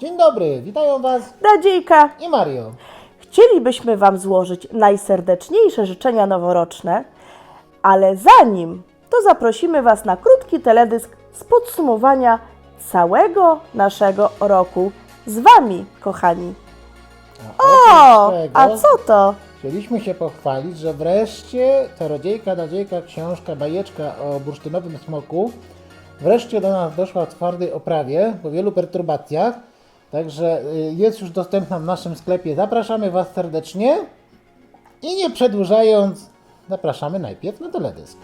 Dzień dobry, witają Was Nadziejka, i Mario. chcielibyśmy Wam złożyć najserdeczniejsze życzenia noworoczne, ale zanim to zaprosimy Was na krótki teledysk z podsumowania całego naszego roku z Wami, kochani. O, oprócz tego a co to? Chcieliśmy się pochwalić, że wreszcie Czarodziejka, Nadziejka, książka, bajeczka o bursztynowym smoku wreszcie do nas doszła w twardej oprawie, po wielu perturbacjach. Także y, jest już dostępna w naszym sklepie. Zapraszamy Was serdecznie i nie przedłużając, zapraszamy najpierw na teledysk.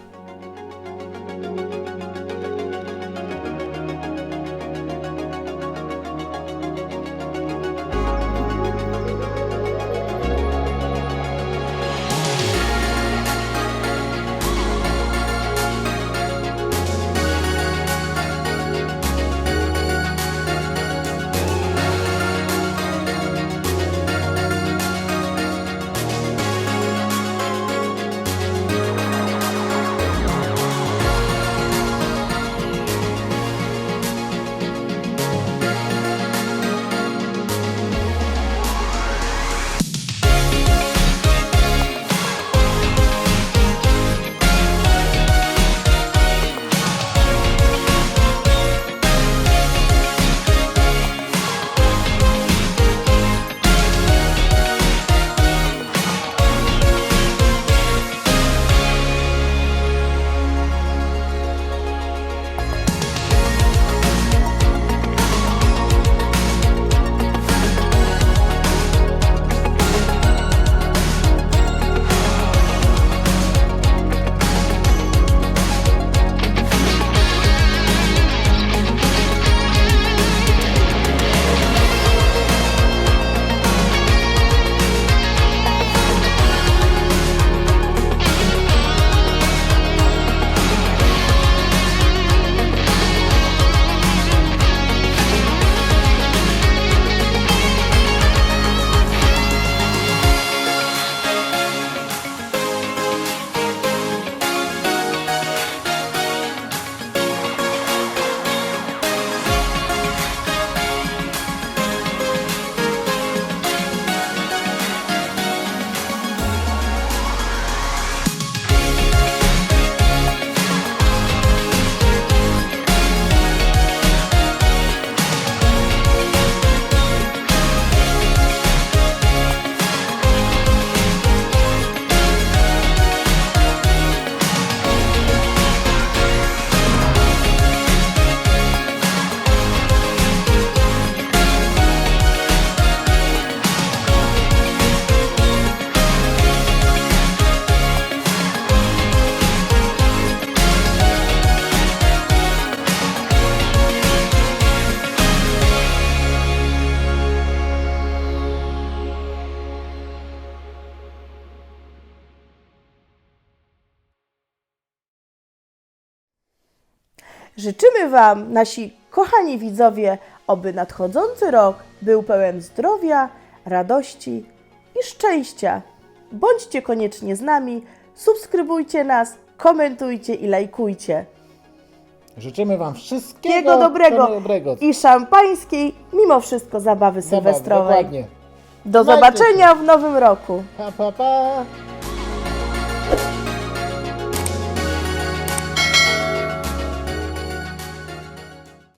Życzymy Wam, nasi kochani widzowie, oby nadchodzący rok był pełen zdrowia, radości i szczęścia. Bądźcie koniecznie z nami, subskrybujcie nas, komentujcie i lajkujcie. Życzymy Wam wszystkiego Wszystkiego dobrego dobrego. i szampańskiej, mimo wszystko zabawy Zabaw, sylwestrowej. Dokładnie. Do zobaczenia w nowym roku. Pa, pa, pa.